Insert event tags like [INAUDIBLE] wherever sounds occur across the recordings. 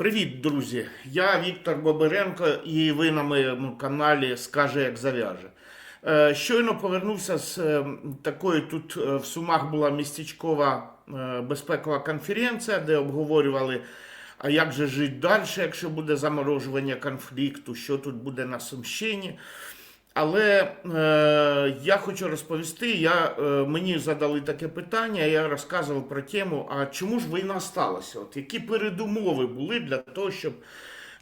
Привіт, друзі! Я Віктор Бобиренко, і ви на моєму каналі Скаже, як зав'яже. Е, Щойно повернувся з е, такої тут е, в Сумах була містечкова безпекова конференція, де обговорювали, а як же жити далі, якщо буде заморожування конфлікту, що тут буде на Сумщині. Але е, я хочу розповісти, я, е, мені задали таке питання, я розказував про тему, а чому ж війна сталася? От які передумови були для того, щоб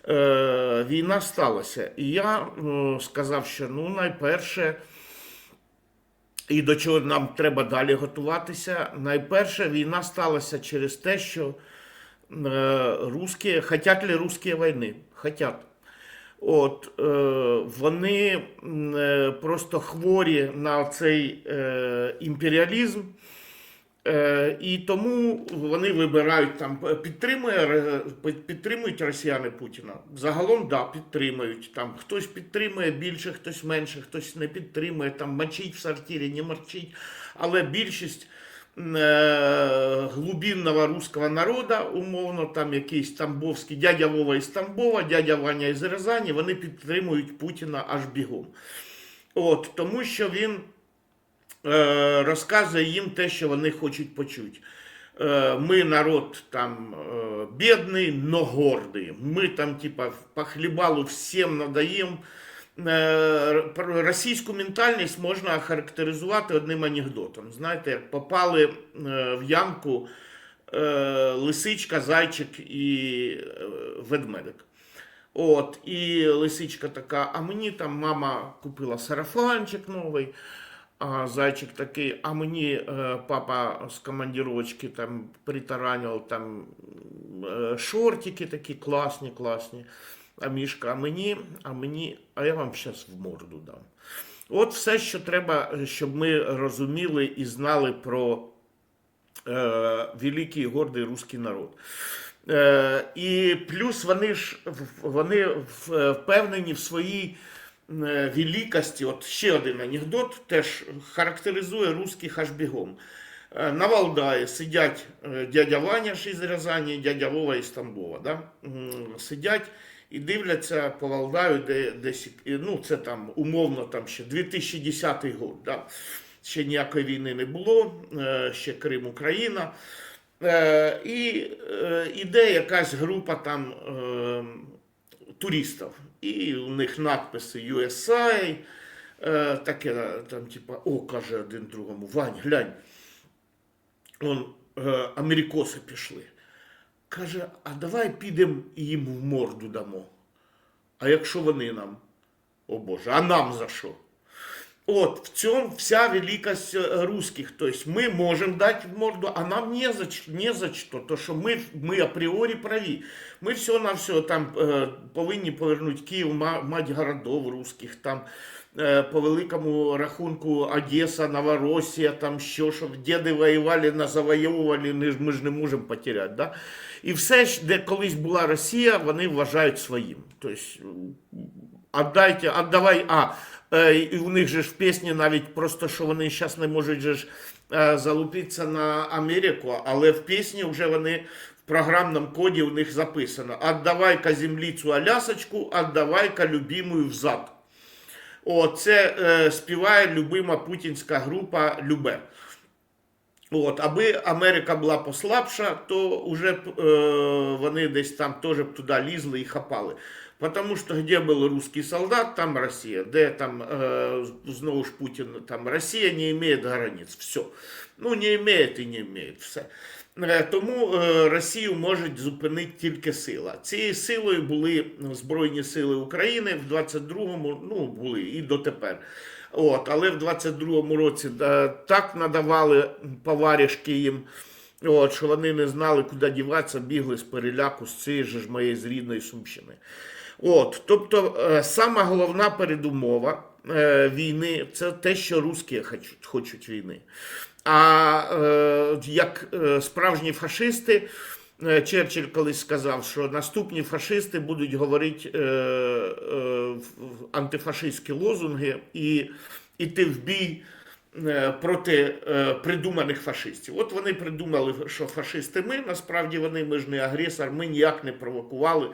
е, війна сталася? І я е, сказав, що ну, найперше, і до чого нам треба далі готуватися, найперше, війна сталася через те, що е, русські, хотять ли русські війни? Хотять. От е, вони е, просто хворі на цей е, імперіалізм, і тому вони вибирають там підтримує, підтримують росіяни Путіна. Загалом да, підтримують. Там хтось підтримує більше, хтось менше, хтось не підтримує, там мочить в сортирі, не мочить. Але більшість глубинного русского народа, умовно, там якийсь Тамбовський, дядя Вова із Тамбова, дядя Ваня із Рязані, вони підтримують Путіна аж бігом. От, тому що він е, розказує їм те, що вони хочуть почути. Е, Ми народ там е, бідний, но гордий. Ми там, типа, по хлібалу всім надаємо. Е, Російську ментальність можна охарактеризувати одним анекдотом. Знаєте, попали е, в ямку е, лисичка, зайчик і ведмедик. От, і лисичка така, а мені там мама купила сарафанчик новий, а зайчик такий, а мені е, папа з командировочки там притаранював там е, шортики такі класні, класні. А мішка, а мені, а мені, а я вам зараз в морду дам. От все, що треба, щоб ми розуміли і знали про е, великий і гордий русський народ. Е, і плюс вони ж вони впевнені в своїй е, великості. От ще один анекдот теж характеризує русських аж бігом. Е, На Валдаї сидять е, дядя Ваня ж із Рязані, дядя Вова із Тамбова. Да? Сидять і дивляться по Валдаю, де десь, ну це там умовно там ще 2010 год. Да? Ще ніякої війни не було, е, ще Крим, Україна. Е, І е, іде якась група там туристів. І у них надписи USA, таке там, типа, о, каже один другому, Вань, глянь. Он, америкоси пішли. Каже, а давай підемо їм в морду дамо. А якщо вони нам? О Боже, а нам за що? От в цьому вся великость е, русських. Тобто ми можемо дати морду, а нам не за, не за що. То що ми, ми апріорі праві. Ми все на все там е, повинні повернути Київ, мать городов русських, там е, по великому рахунку Одеса, Новоросія, там що, щоб діди воювали, нас завоювали, ми ж- не можемо потеряти. Да? І все, де колись була Росія, вони вважають своїм. Тобто, Отдайте, отдавай. А, і у них же ж в пісні навіть просто, що вони зараз не можуть же ж е, залупитися на Америку, але в пісні вже вони в програмному коді у них записано: Отдавай-ка землицю Алясочку, отдавай-ка любимую взад. О, це е, співає любима путінська група Любе. От, аби Америка була послабша, то вже е, вони десь там теж б туди лізли і хапали. Потому що де був русский солдат, там Росія. Де там е, знову ж Путін, там Росія не має границь. Все. Ну, не має і не має. Все. Е, Тому е, Росію може зупинити тільки сила. Цією силою були Збройні Сили України в 22-му, ну, були і дотепер. От, але в 22-му році е, так надавали поварішки їм, от, що вони не знали, куди діватися, бігли з переляку з цієї ж моєї з рідної Сумщини. От, тобто, е, сама головна передумова е, війни це те, що русські хочуть, хочуть війни. А е, як справжні фашисти, Черчилль колись сказав, що наступні фашисти будуть говорити антифашистські лозунги і йти в бій проти е, придуманих фашистів. От вони придумали, що фашисти ми, насправді вони ми ж не агресор, ми ніяк не провокували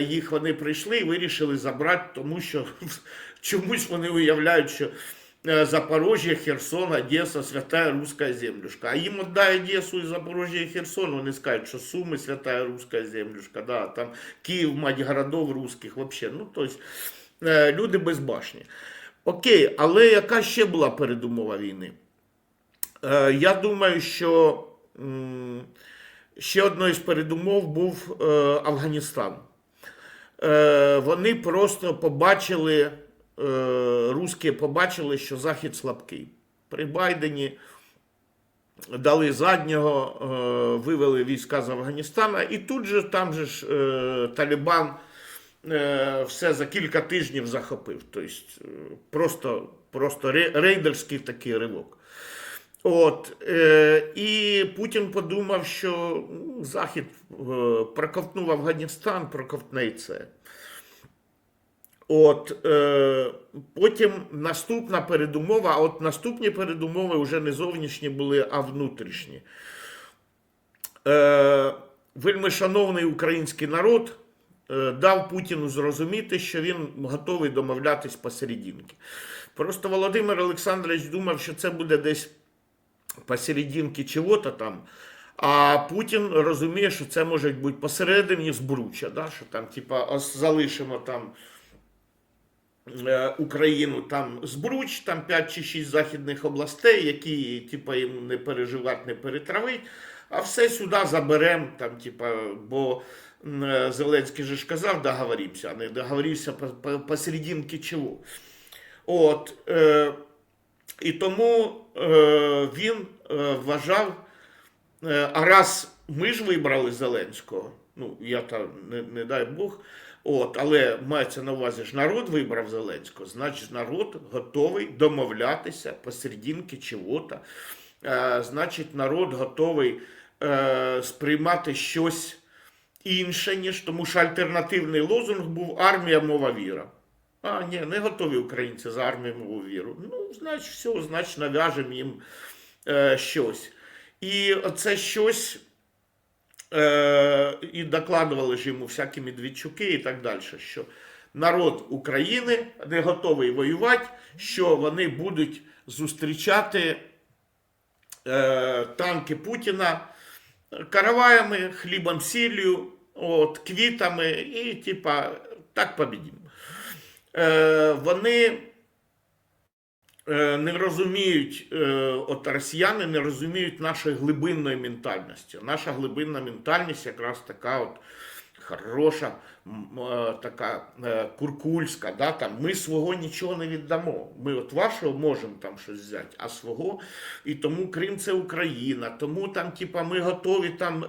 їх. Вони прийшли і вирішили забрати, тому що [LAUGHS] чомусь вони уявляють, що е, Запорожжя, Херсон, Одеса, святая русская землюшка. А їм отдай Одесу і Запорожжя і Херсон, вони скажуть, що Суми святая русская землюшка, да, там Київ, мать городов русських, вообще. Ну, тобто, е, люди безбашні. Окей, але яка ще була передумова війни? Е, я думаю, що ще одною з передумов був е, Афганістан. Е, вони просто побачили, е, русські побачили, що Захід слабкий. При Байдені дали заднього, е, вивели війська з Афганістана, і тут же там же ж Талібан все за кілька тижнів захопив. Тобто просто, просто рейдерський такий ривок. От, е, і Путін подумав, що ну, Захід е, проковтнув Афганістан, проковтне це. От, е, потім наступна передумова, а от наступні передумови вже не зовнішні були, а внутрішні. Е, вельми шановний український народ е, дав Путіну зрозуміти, що він готовий домовлятись посерединки. Просто Володимир Олександрович думав, що це буде десь посерединки чого-то там. А Путін розуміє, що це може бути посередині збруча, да? що там, типа, залишимо там е, Україну там збруч, там 5 чи 6 західних областей, які типа, їм не переживати, не перетравить, а все сюди заберемо, там, типа, бо е, Зеленський же ж казав, договоримося, а не договорився по- по- посерединки чого. От, е, і тому е, він е, вважав, е, а раз ми ж вибрали Зеленського, ну я там не, не дай Бог, от, але мається на увазі ж народ вибрав Зеленського, значить народ готовий домовлятися посерединки чого-то. Е, значить, народ готовий е, сприймати щось інше, ніж тому що альтернативний лозунг був армія, мова, віра. А, ні, не готові українці за армію мову віру. Ну, значить, все, значить, нав'яжемо їм е, щось. І це щось е, і докладували ж йому всякі Медведчуки і так далі, що народ України не готовий воювати, що вони будуть зустрічати е, танки Путіна караваями, хлібом сіллю, от, квітами і, типа, так побідімо. Е, вони е, не розуміють, е, от росіяни не розуміють нашої глибинної ментальності. Наша глибинна ментальність якраз така от хороша, така куркульська. Да? Там, ми свого нічого не віддамо. Ми от вашого можемо там щось взяти, а свого. І тому Крим це Україна. Тому там, типа, ми готові там.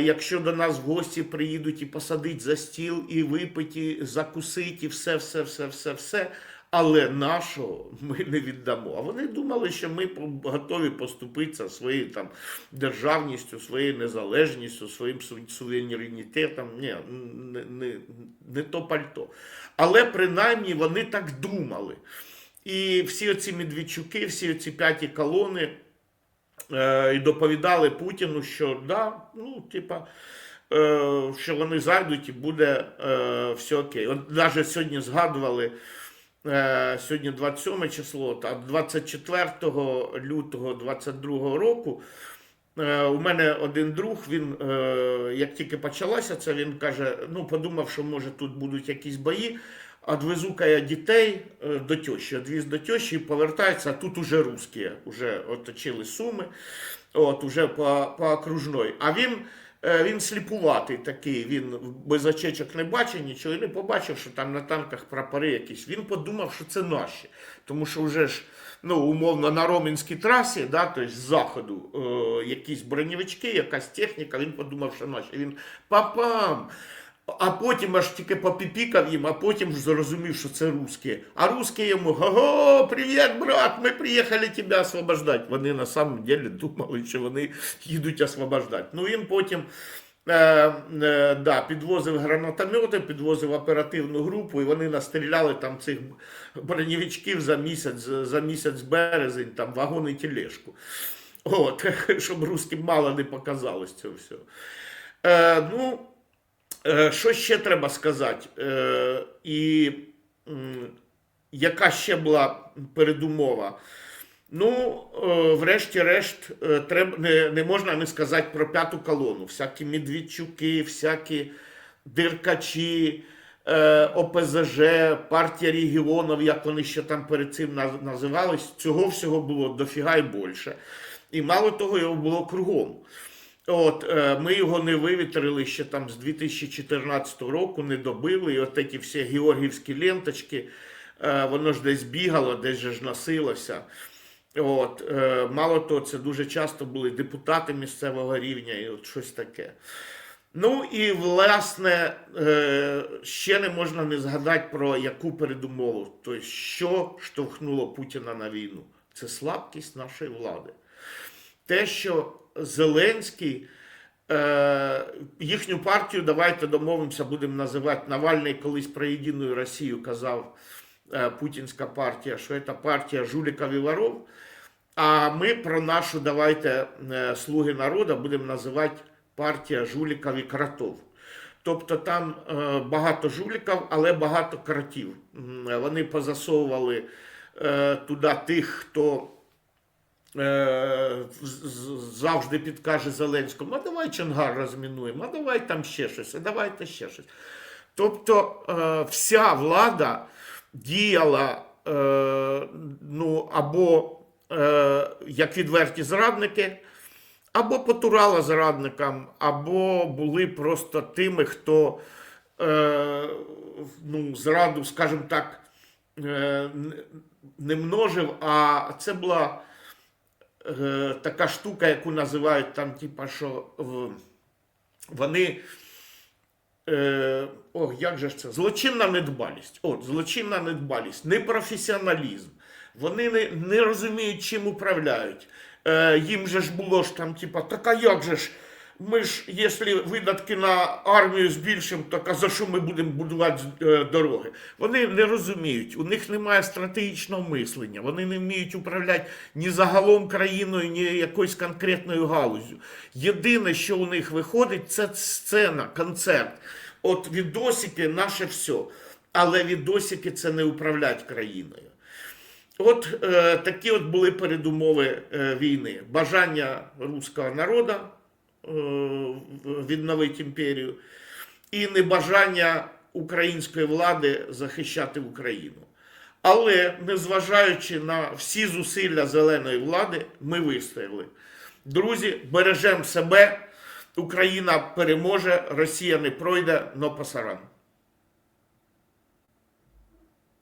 Якщо до нас в гості приїдуть і посадить за стіл, і випить, і закусить, і все, все, все, все, все. Але нашого ми не віддамо. А вони думали, що ми готові поступитися своєю там державністю, своєю незалежністю, своїм суверенітетом. Ні, не, не, не то пальто. Але принаймні вони так думали. І всі оці Медведчуки, всі оці п'яті колони е, і доповідали Путіну, що да, ну, типа, е, що вони зайдуть і буде е, все окей. От навіть сьогодні згадували. Е, Сьогодні 27 число, а 24 лютого 22 року е, у мене один друг, він е, як тільки почалося це, він каже: ну подумав, що може тут будуть якісь бої. Одвезу-ка я дітей е, до тещі, одвіз до тещі і повертається, а тут уже русські, вже оточили суми, от, уже по, по окружної. А він, е, він сліпуватий такий, він без очечок не бачив нічого і не побачив, що там на танках прапори якісь. Він подумав, що це наші. Тому що вже ж, ну, умовно, на Ромінській трасі, да, тобто з заходу, е, якісь бронєвички, якась техніка, він подумав, що наші. Він папам. А потім аж тільки попіпікав їм, а потім зрозумів, що це русські. А русські йому го привіт, брат, ми приїхали тебе освобождати. Вони на самом деле думали, що вони їдуть освобождати. Ну він потім Е, е, да, підвозив гранатомети, підвозив оперативну групу, і вони настріляли там цих бронєвичків за місяць, за місяць березень, там вагон і тележку. От, [LAUGHS] щоб русським мало не показалось цього всього. Е, ну, що ще треба сказати? Е, і яка ще була передумова? Ну, е, врешті-решт, е, не, не можна не сказати про п'яту колону. Всякі Медведчуки, всякі Диркачі, е, ОПЗЖ, партія регіонів, як вони ще там перед цим наз- називались, цього всього було дофіга і більше. І мало того, його було кругом. От, е, ми його не вивітрили ще там з 2014 року, не добили. І от ці всі георгівські ленточки, е, воно ж десь бігало, десь ж носилося. От, е, мало того, це дуже часто були депутати місцевого рівня і от щось таке. Ну і власне ще не можна не згадати про яку передумову. Тобто, що штовхнуло Путіна на війну? Це слабкість нашої влади. Те, що Зеленський, е, їхню партію, давайте домовимося, будемо називати Навальний колись про єдину Росію казав е, путінська партія, що це партія жуліків і воров. А ми про нашу давайте е, слуги народу будемо називати партія жуліків і кротов. Тобто там е, багато жуліків, але багато кротів. Вони позасовували е, туди тих, хто завжди підкаже Зеленському, а давай Чонгар розмінуємо, а давай там ще щось, а давайте ще щось. Тобто е, вся влада діяла е, ну, або е, як відверті зрадники, або потурала зрадникам, або були просто тими, хто е, ну, зраду, скажімо так, е, не множив, а це була е, така штука, яку називають там, типа, що в- вони. Е, о, як же ж це? Злочинна недбалість. От, злочинна недбалість, непрофесіоналізм. Вони не, не розуміють, чим управляють. Е, їм же ж було ж там, типа, так а як же ж? Ми ж, якщо видатки на армію збільшимо, а за що ми будемо будувати е, дороги? Вони не розуміють, у них немає стратегічного мислення, вони не вміють управляти ні загалом країною, ні якоюсь конкретною галузю. Єдине, що у них виходить, це сцена, концерт. От відосики наше все. Але відосики це не управлять країною. От е, такі от були передумови е, війни. Бажання руського народу відновити імперію і небажання української влади захищати Україну. Але незважаючи на всі зусилля зеленої влади, ми вистояли. Друзі, бережемо себе. Україна переможе, Росія не пройде, но пасаран.